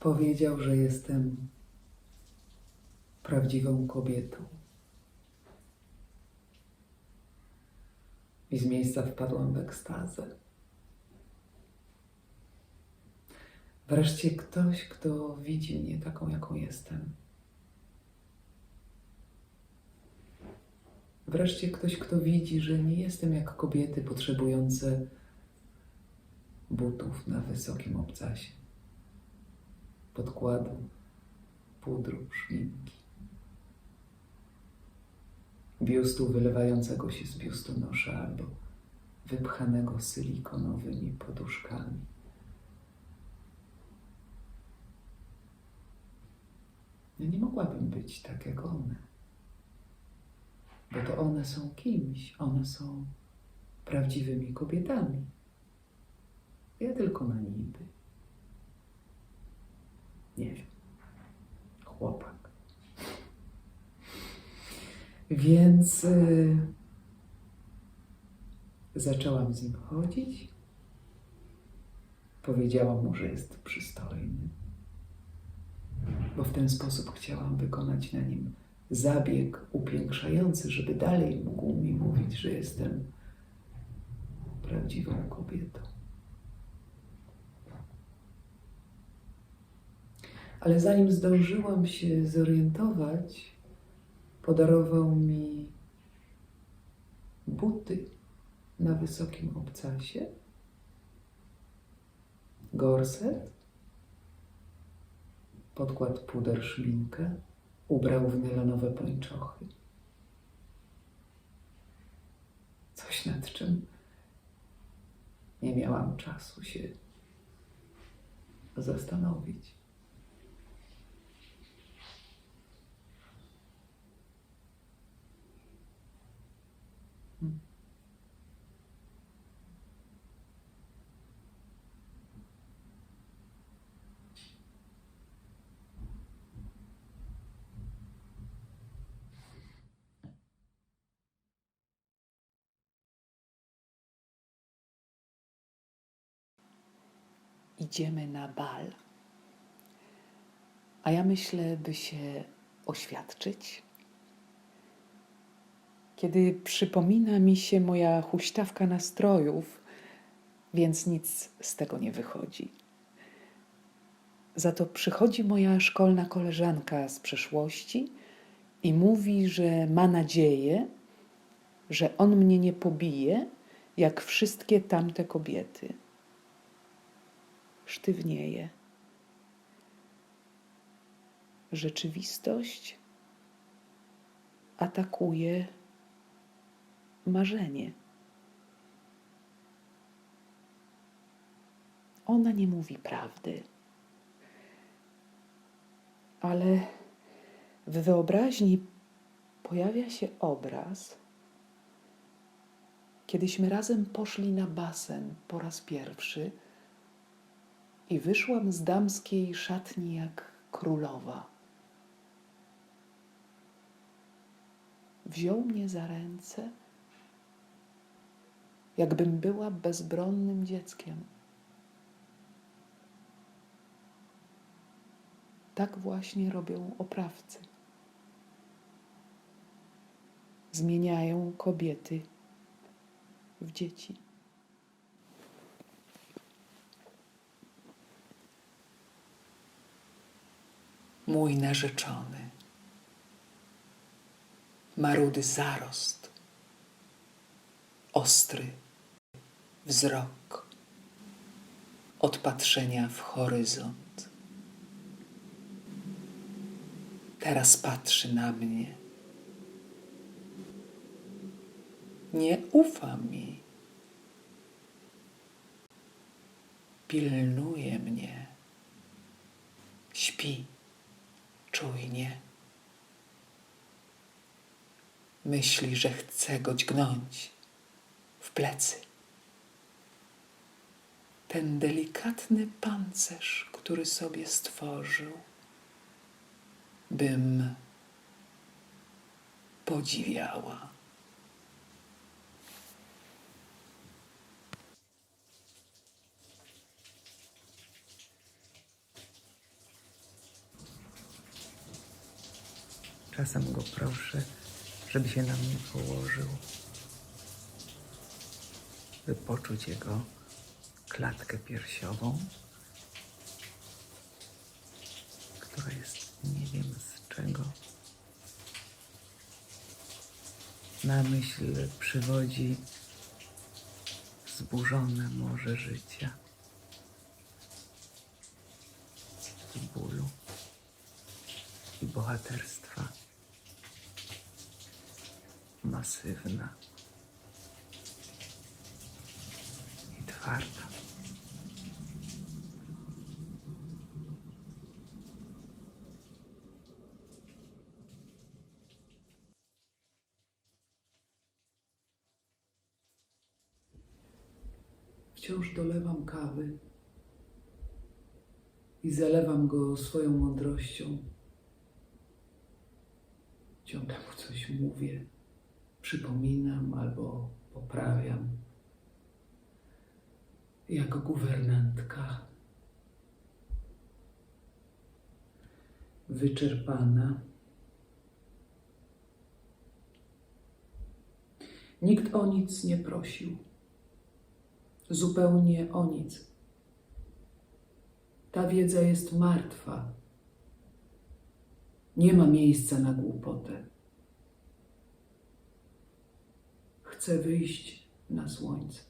Powiedział, że jestem prawdziwą kobietą. I z miejsca wpadłam w ekstazę. Wreszcie ktoś, kto widzi mnie taką, jaką jestem. Wreszcie ktoś, kto widzi, że nie jestem jak kobiety potrzebujące butów na wysokim obcasie, podkładu, pudru, szminki, biustu wylewającego się z biustonosza albo wypchanego silikonowymi poduszkami. Ja nie mogłabym być tak jak one, bo to one są kimś, one są prawdziwymi kobietami. Ja tylko na niby. Nie wiem. Chłopak. Więc y, zaczęłam z nim chodzić. Powiedziałam mu, że jest przystojny, bo w ten sposób chciałam wykonać na nim zabieg upiększający, żeby dalej mógł mi mówić, że jestem prawdziwą kobietą. Ale zanim zdążyłam się zorientować, podarował mi buty na wysokim obcasie, gorset, podkład puder szminkę, ubrał w nylonowe pończochy. Coś nad czym nie miałam czasu się zastanowić. Idziemy na bal. A ja myślę, by się oświadczyć. Kiedy przypomina mi się moja huśtawka nastrojów, więc nic z tego nie wychodzi. Za to przychodzi moja szkolna koleżanka z przeszłości i mówi, że ma nadzieję, że on mnie nie pobije, jak wszystkie tamte kobiety sztywnieje. Rzeczywistość atakuje marzenie. Ona nie mówi prawdy, ale w wyobraźni pojawia się obraz, kiedyśmy razem poszli na basen po raz pierwszy i wyszłam z damskiej szatni jak królowa. Wziął mnie za ręce, jakbym była bezbronnym dzieckiem. Tak właśnie robią oprawcy. Zmieniają kobiety w dzieci. Mój narzeczony. Marudy zarost, ostry wzrok, od patrzenia w horyzont. Teraz patrzy na mnie. Nie ufa mi. Pilnuje mnie. Śpi czujnie. Myśli, że chce go dźgnąć w plecy. Ten delikatny pancerz, który sobie stworzył, bym podziwiała. Czasem go proszę, żeby się na mnie położył, by poczuć jego klatkę piersiową, która jest nie wiem z czego. Na myśl przywodzi zburzone morze życia bólu i bohaterstwa. Masywna i twarda. Wciąż dolewam kawy i zalewam go swoją mądrością. Ciągle mu coś mówię, przypominam albo poprawiam. Jako guwernantka, wyczerpana. Nikt o nic nie prosił. Zupełnie o nic. Ta wiedza jest martwa. Nie ma miejsca na głupotę. Chcę wyjść na słońce.